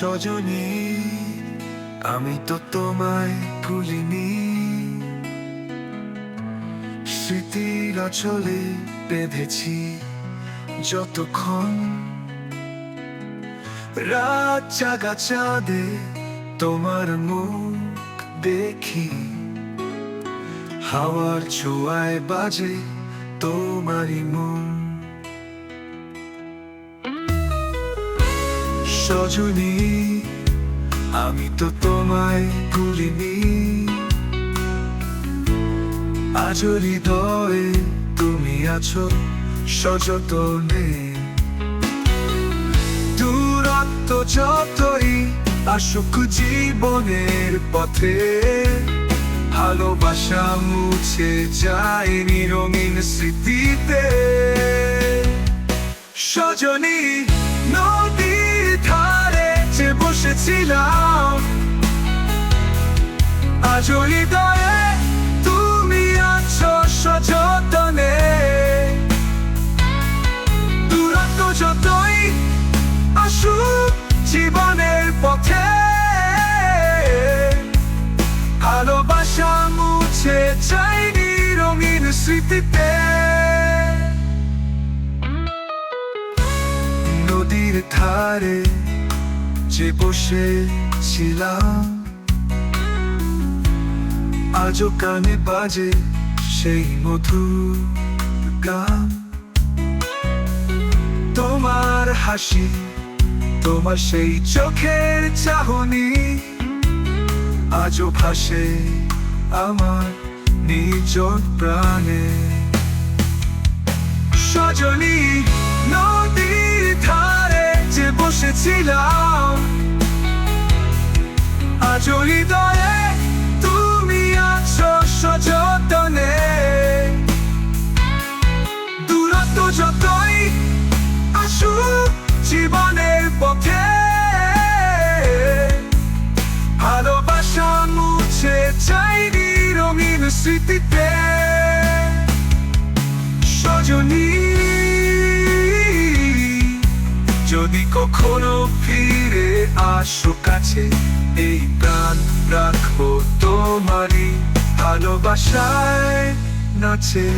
সজনী, আমি তো তোমায় ভুলিনি। স্মৃতির আচলে বেঁধেছি যতক্ষণ। রাত জাগা চাঁদে তোমার মুখ দেখি। হাওয়ার ছোঁয়ায় বাজে তোমারই মন। সজনী, আমি তো তোমায় ভুলিনি। আজ হৃদয়ে তুমি আছো সযতনে। দূরত্ব যতই আসুক জীবনের পথে, ভালোবাসা মুছে যায়নি রঙিন স্মৃতিতে। সজনী ধারে যে বসেছিলাম আজ হৃদয়ে তুমি আছো সযতনে। দূরত্ব যতই আসুক জীবনের পথে। ভালোবাসা মুছে যায়নি রঙিন স্মৃতিতে। নদীর ধারে যে বসেছিলাম আজও কানে বাজে সেই মধুর গান। তোমার হাসি, তোমার সেই চোখের চাহনি, আজও ভাসে আমার নিজ প্রাণে। সজনী আসো কাছে এই প্রাণ রাখব তোমারই ভালোবাসায় নাচে।